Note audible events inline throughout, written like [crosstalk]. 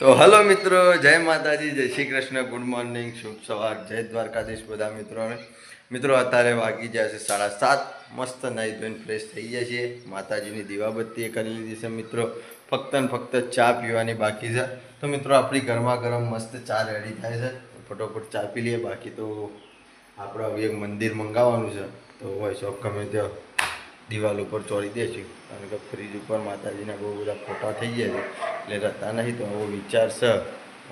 તો હલો મિત્રો, જય માતાજી, જય શ્રી કૃષ્ણ, ગુડ મોર્નિંગ, શુભ સવાર, જય દ્વારકાધીશ બધા મિત્રોને. મિત્રો, અત્યારે વાગી જાય છે સાડા સાત. મસ્ત નાહી ધોઈને ફ્રેશ થઈ ગયા છીએ. માતાજીની દીવાબત્તી કરી લીધી છે મિત્રો. ફક્ત ને ફક્ત ચા પીવાની બાકી છે. તો મિત્રો, આપણી ગરમા ગરમ મસ્ત ચા રેડી થાય છે. ફટોફટ ચા પી લઈએ. બાકી તો આપણે હવે એક મંદિર મંગાવવાનું છે. તો હોય ઓફ ગમે ત્યાં દિવાલ ઉપર ચોરી દેશું કારણ કે ફ્રીજ ઉપર માતાજીના બહુ બધા ફોટા થઈ ગયા છે. એટલે રહેતા નહીં તો આવો વિચાર છે.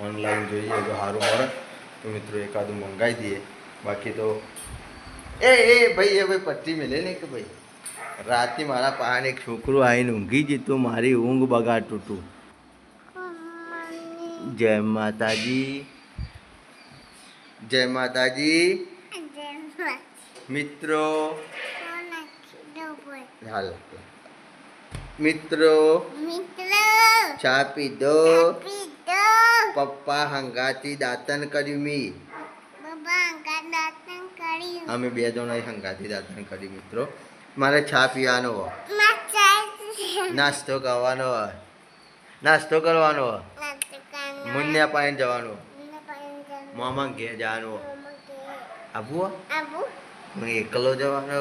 ઓનલાઈન જોઈએ તો સારું મળે. તો મિત્રો એકાદું મંગાવી દઈએ. બાકી તો એ એ ભાઈ એ ભાઈ પટ્ટી મેલે ને કે ભાઈ? રાતે મારા પાને એક છોકરો આવીને ઊંઘી જતું મારી ઊંઘ બગાડતું હતું. જય માતાજી. જય માતાજી. મિત્રો હાલ. મિત્રો ચા પીધો? પપ્પા હંગાતી દાંતન કર્યું મી? અમે બે જણા હંગાતી દાંતન કર્યું મિત્રો. મારે ચા પીવાનો નાસ્તો કરવાનો હોય. નાસ્તો કરવાનો મુન્યા પાણી જવાનું મામા ઘેર જવાનું આવું આબુ. હું એકલો જવાનો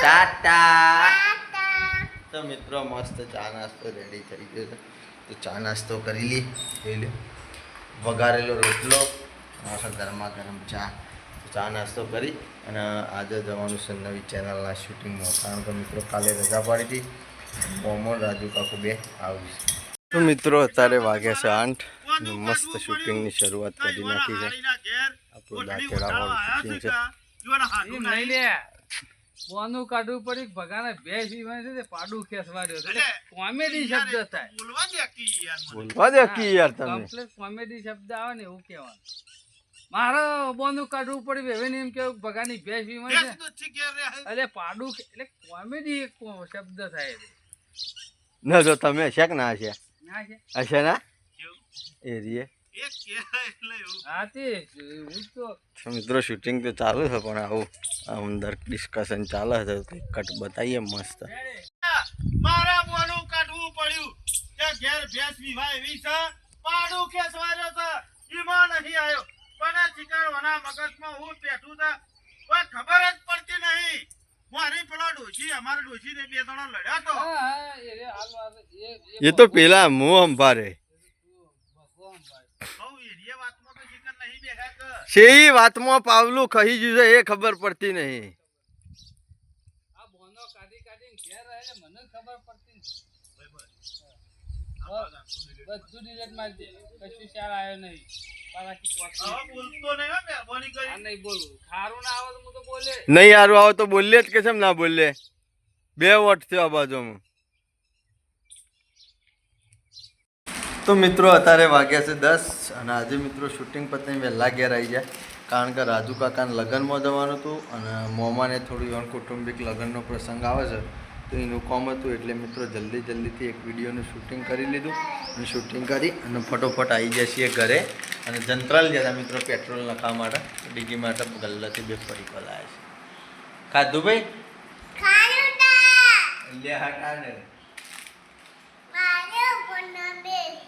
ટાટા. તો મિત્રો મસ્ત ચા નાસ્તો રેડી થઈ ગયો છે. તો ચા નાસ્તો કરી લી. લઈ લો. વઘારેલો રોટલો આખા ગરમા ગરમ ચા. ચા નાસ્તો કરી અને આજે જવાનું છે નવી ચેનલના શૂટિંગમાં કારણ કે મિત્રો કાલે રજા પાડી હતી. મોમો રાજુ કાકુ બે આવીશ તો મિત્રો અત્યારે વાગ્યા છે આઠ. મસ્ત શૂટિંગની શરૂઆત કરી નાખી છે. આપણું શૂટિંગ છે બોનું કાઢવું પડી ભગાને બે વીવાય છે પાડું ખેસવાડ્યો છે. કોમેડી શબ્દ થાય. બોલવા દે કી યાર તમે. કમ્પ્લેટ કોમેડી શબ્દ આવે ને એવું કહેવાનું. મારે બોનું કાઢવું પડી હવે એમ કેવું ભગાની ભેંસ વીવાય છે. એટલે પાડું એટલે કોમેડી એક શબ્દ થાય. ના જો તમે છે કે ના છે ના છે હશે ના? એ રીએ. હા તે હું તો તો મિત્રો શૂટિંગ તો ચાલુ છે પણ આવું અંદર ડિસ્કશન ચાલે છે કટ બતાવીએ મસ્ત. મારા બોલું કાઢવું પડ્યું. કે ઘેર ભેંસ વિવાય વી છે? પાડું ખેસવાયો છે ઈમાં નહીં આવ્યો. પણ આ ચીકણવાના મગજમાં હું બેઠું તા કોઈ ખબર જ પડતી નહીં. મારી પેલો ડોશી અમારા ડોશીને બે જણા લડ્યા તો. એ તો પેલા મું અંભારે ભગવાન ભાઈ. બહુ એરિયા વાતમાં તો ચીકણ નહીં બેઠા કે શેઈ વાતમાં પાવલું ખહી ગયું છે એ ખબર પડતી નહીં આ બોનો કાઢી કાઢીને ઘેર રહે છે, મને ખબર પડતી નથી. બધું delete મારી દે. કશું ચાલ આવ્યો નહીં. પાછા કી વાત હવે બોલતો નહીં હો મહેરબાની આ કરી નહીં બોલું. ખારું ના આવે તો હું બોલે. આવો તો બોલીએ જ કે છે ના બોલીએ બે વોટ થયો આ બાજુમાં તો મિત્રો અત્યારે વાગ્યા છે દસ અને આજે મિત્રો શૂટિંગ પતંગ વહેલા ઘેર આવી જાય કારણ કે રાજુ કાકાને લગ્નમાં જવાનું હતું અને મોમાને થોડું એવા કૌટુંબિક લગ્નનો પ્રસંગ આવે છે તો એનું કોમ હતું એટલે મિત્રો જલ્દી જલ્દીથી એક વિડીયોનું શૂટિંગ કરી લીધું અને શૂટિંગ કરી અને ફટોફટ આવી જાય છીએ ઘરે. અને જંત્રાલ જતા મિત્રો પેટ્રોલ નખાવા માટે ડીગી માટે ગલ્લાથી બે ફરી લાવ્યા છે. ખાધું ભાઈ? લે હા ને ઓય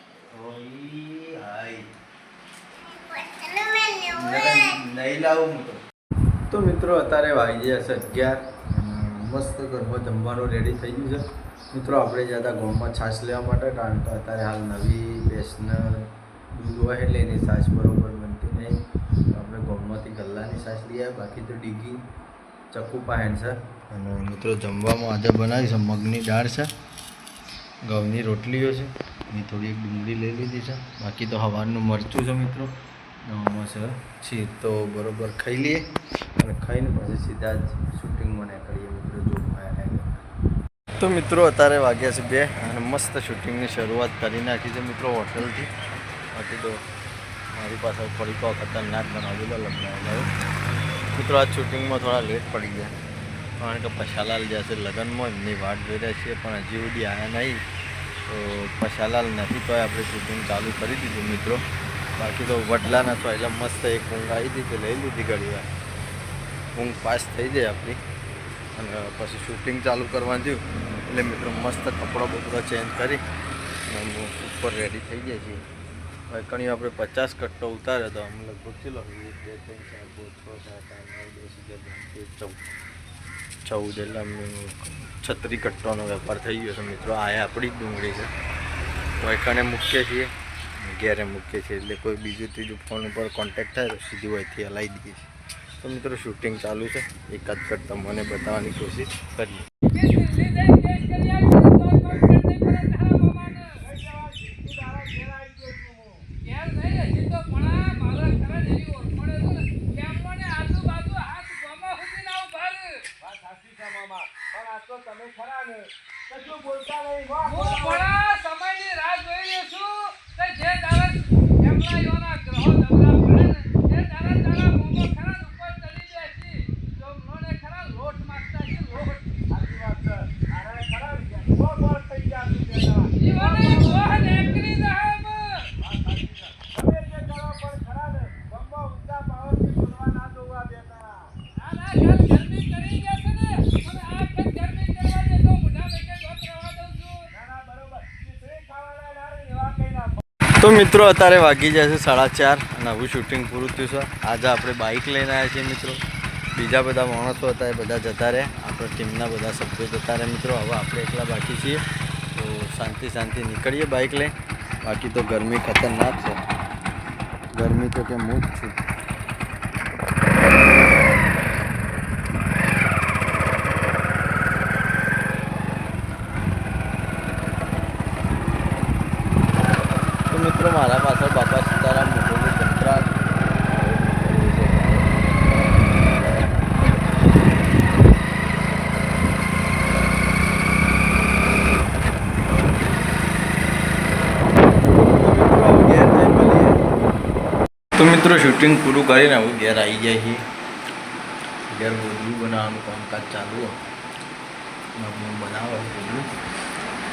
હાય નહીં લાવું તો મિત્રો, અત્યારે વાગી ગયા છે અગિયાર. મસ્ત ઘરમાં જમવાનું રેડી થઈ ગયું છે. મિત્રો, આપણે જતા ગોળમાં છાશ લેવા માટે, કારણ કે અત્યારે હાલ નવી બેસનર દૂધ હોય એટલે એની છાશ બરોબર બનતી નહીં. આપણે ગોળમાંથી ગલ્લાની છાશ લઈ આવ્યા. બાકી તો ડીગી ચક્કુ પાહેણ છે અને મિત્રો, જમવામાં આજે બનાવી છે મગની દાળ છે. ઘઉંની રોટલીઓ છે. મેં થોડી એક ડુંગળી લઈ લીધી છે. બાકી તો હવારનું મરચું છે મિત્રો. નવામાં છે. તો બરોબર ખાઈ લઈએ. અને ખાઈને પછી સીધા જ શૂટિંગ મને કરીએ મિત્રો, જો તો મિત્રો, અત્યારે વાગ્યા છે બે અને મસ્ત શૂટિંગની શરૂઆત કરી નાખી છે મિત્રો હોટલથી. બાકી તો મારી પાસે પડીકો ખતરનાક બનાવેલો લગ્ન મિત્રો, આ શૂટિંગમાં થોડા લેટ પડી ગયા. કારણ કે પછાલાલ જ્યાં છે લગ્નમાં, એમની વાટ જોઈ રહ્યા છીએ, પણ હજી સુધી આવ્યા નહીં. તો પશાલાલ નથી તો આપણે શૂટિંગ ચાલુ કરી દીધું મિત્રો. બાકી તો વડલા નતો એટલે મસ્ત એક ઊંઘ આવી હતી તો લઈ લીધી ઘડી વાર ઊંઘ પાસ થઈ જાય આપણી. અને પછી શૂટિંગ ચાલુ કરવાનું થયું એટલે મિત્રો મસ્ત કપડો બપડો ચેન્જ કરી ઉપર રેડી થઈ ગયા છીએ. હવે કણી આપણે પચાસ કટ્ટો ઉતાર્યો તો અમે લગભગ ચલો? બે, ત્રણ, ચાર, પાંચ, છ, સાત, આઠ, નવ, દસ, અગિયાર ચૌદ. ચૌદ એટલે છત્રી કટ્ટોનો વેપાર થઈ ગયો છે. મિત્રો, આ આપણી જ ડુંગળી છે. વૈકણે મૂકીએ છીએ. ઘેરે મૂકીએ છીએ. એટલે કોઈ બીજું ત્રીજું ફોન ઉપર કોન્ટેક્ટ થાય તો સીધી અહીંથી હલાવી દઈએ છીએ. તો મિત્રો શૂટિંગ ચાલુ છે. એકાદ કટ તમને બતાવવાની કોશિશ કરીએ કે દિલ્હી જઈને કેસ કરી આવી તો કોમ કરી નહીં પડે તારા મામાને. ઘેર નહીં, હજી તો ભણા, મારા ખરા જ એવી ઓળખાણ હતું ને. કેમોને આજુબાજુ હાથ ગોમાં સુધી ના ઊભા રહે. હું ભણા સમયની રાહ જોઈ રહ્યો છું કે જે તારા એમના યોના ગ્રહો દગડા પડે ને, એ તારા તારા મોમો ખરા ને ઉપર ચડી બેસી. જો મને ખરા લોટ માગતા છે, લોટ. જીવને મોહ નેકરી દહમ. ના, ના, ઘર ગરમી કરી ગયા છે ને. અને આ ઘર ગરમી કરવા દે તો મોઢા બેઠે દોત રહેવા દઉં છું. તો મિત્રો, અત્યારે વાગી જશે સાડા ચાર અને હવે શૂટિંગ પૂરું થયું છે. આજે આપણે બાઇક લઈને આવ્યા છીએ મિત્રો. બીજા બધા માણસો હતા એ બધા જતા રહે આપણા ટીમના બધા સભ્યો જતા રહે મિત્રો. હવે આપણે એકલા બાકી છીએ. તો શાંતિ શાંતિ નીકળીએ બાઇક લઈ બાકી તો ગરમી ખતરનાક છે. ગરમી તો કે હું જ છું તો મિત્રો, મારા પાછળ બાપા સીતારામ મોટોનું કંત્રાટ તો મિત્રો શૂટિંગ પૂરું કરીને હું ઘેર આવી જાય છે. ઘેર રોટલું બનાવવાનું કામકાજ ચાલુ બનાવે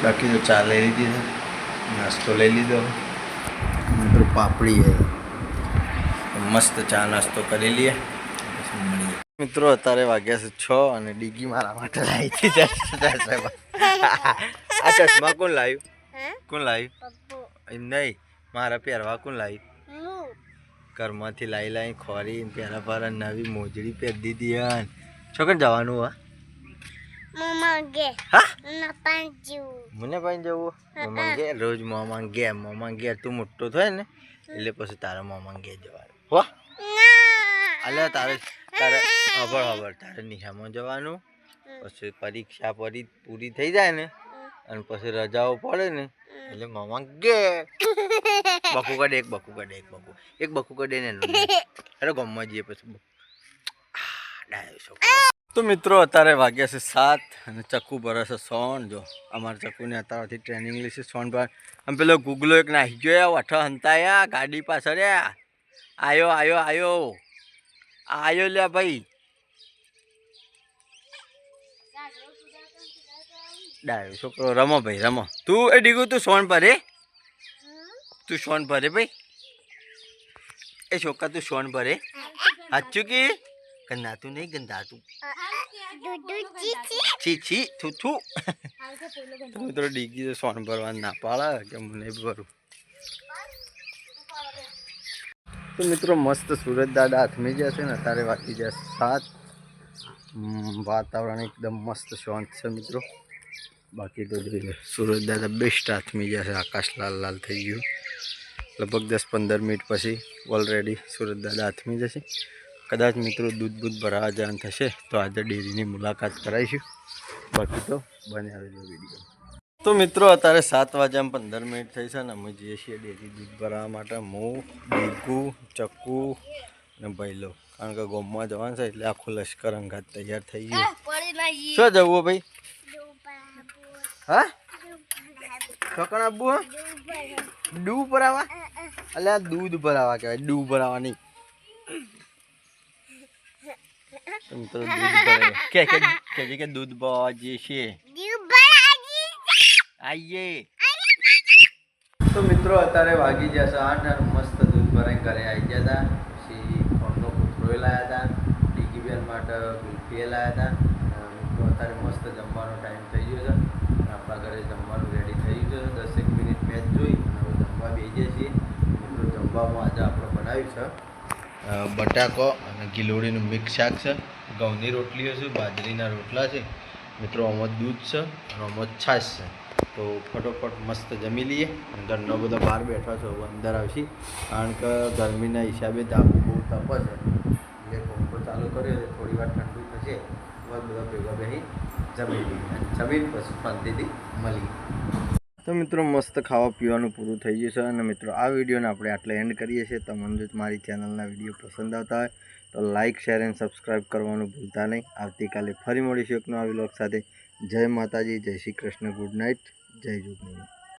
બાકી તો ચા લઈ લીધી નાસ્તો લઈ લીધો. પાપડી છે મસ્ત ચા નાસ્તો કરી લઈએ. મિત્રો અત્યારે વાગ્યા છે છ અને ડીગી મારા માટે લાવી હતી [laughs] આ ચશ્મા કોણ લાવ્યું કોણ લાવ્યું એમ નહીં મારા પહેરવા કોણ લાવ્યું ઘરમાંથી લાવી લાવી ખોરી પહેરા પહેરા નવી મોજડી પહેરી દીધી છોકર જવાનું હા? હા મને પણ જવું? મોમાં ઘેર રોજ મોમાં ઘેર મોમાં ઘેર તું મોટો થાય ને એટલે પછી તારા મોમાં ઘેર જવાનું. હો? અલે તારે તારે ખબર ખબર તારે નિશામાં જવાનું. પછી પરીક્ષા પરી પૂરી થઈ જાય ને અને પછી રજાઓ પડે ને એટલે મામા ઘેર બકુ કાઢે એક બકુ કાઢે એક બકુ. એક બકુ કડે ને એટલે [laughs] અરે ગમવા જઈએ પછી. ડાયો છોકરો. તો મિત્રો, અત્યારે વાગ્યા છે સાત અને ચક્કુ ભરે છે સોન જો, અમારા ચક્કુને અત્યારથી ટ્રેનિંગ લેશે સોન પર આમ પેલો ગુગલો એક નાહી ગયો વઠો હંતાયા, ગાડી પાછળ આયો આયો આયો. આયો લ્યા ભાઈ. ડાયો છોકરો, રમો ભાઈ, રમો. તું એ ડીગું, તું સોન ભરે તું સોન ભરે ભાઈ? એ છોકરા, તું સોન ભરે હાચું કે? ગંધાતું નહીં ગંધાતું. છી છી થુ થુ. તો મિત્રો ડીગી તો સોન ભરવા ના પાડે કે નહીં ભરું. તો મિત્રો મસ્ત સુરત દાદા હાથમી ગયા છે ને અત્યારે વાગી ગયા સાત. વાતાવરણ એકદમ મસ્ત શાંત છે મિત્રો. બાકી તો સુરત દાદા બેસ્ટ હાથમી ગયા છે આકાશ લાલ લાલ થઈ ગયું. લગભગ દસ પંદર મિનિટ પછી ઓલરેડી સુરત દાદા હાથમી જશે. કદાચ મિત્રો દૂધ બૂધ ભરાવા જવાનું થશે તો આજે ડેરીની મુલાકાત કરાવીશું. બાકી તો બને આવેલો વીડિયો તો મિત્રો અત્યારે સાત વાગ્યા પંદર મિનિટ થઈ છે ને અમે જઈએ છીએ ડેરી દૂધ ભરાવા માટે. હું ડીકુ ચક્કુ અને ભૈલો. કારણ કે ગોમમાં જવાનું છે એટલે આખું લશ્કર અંગાત તૈયાર થઈ ગયું. શું જવું ભાઈ? હા? છોકરા આબુ હા? ડૂ ભરાવા. એટલે આ દૂધ ભરાવા કહેવાય. ડૂ ભરાવા નહીં. તો મિત્રો દૂધ કે કે કે કે દૂધ ભરાવા જઈએ છીએ આઈએ તો મિત્રો અત્યારે વાગી ગયા છે આઠ અને મસ્ત દૂધ ભરાઈ ઘરે આવી ગયા હતા. પછી ફોનનો કૂતરો લાવ્યા હતા. ટીકી બેન માટે ગુલ્ફી લાવ્યા હતા. મિત્રો અત્યારે મસ્ત જમવાનો ટાઈમ થઈ ગયો છે. આપણા ઘરે જમવાનું રેડી થઈ ગયું છે. દસેક મિનિટ મેચ જોઈ અને હવે જમવા બેસીએ છીએ. મિત્રો જમવામાં આજે આપણે બનાવ્યું છે બટાકો અને ગિલોડીનું મિક્સ શાક છે. ઘઉંની રોટલીઓ છે, બાજરીના રોટલા છે. મિત્રો, આમાં દૂધ છે અને આમાં છાશ છે. તો ફટોફટ મસ્ત જમી લઈએ. ઘરનો બધો બહાર બેઠો છો અંદર આવશે. કારણ કે ગરમીના હિસાબે તાપુ બહુ તપ છે એટલે પંખો ચાલુ કર્યો, એટલે થોડી વાર ઠંડુ થશે. હવે બધા ભેગા બેસી જમી લઈએ. જમીન પછી શાંતિથી મળી તો મિત્રો મસ્ત ખાવા પીવાનું પૂરું થઈ ગયું છે અને મિત્રો આ વિડીયોને આપણે આટલે એન્ડ કરીએ છીએ. તમને જો મારી ચેનલના વીડિયો પસંદ આવતા હોય તો લાઇક શેર એન્ડ સબસ્ક્રાઈબ કરવાનું ભૂલતા નહીં. આવતીકાલે ફરી મળીશું એક નવા વ્લોગ સાથે. જય માતાજી, જય શ્રી કૃષ્ણ ગુડ નાઇટ જય જોગણી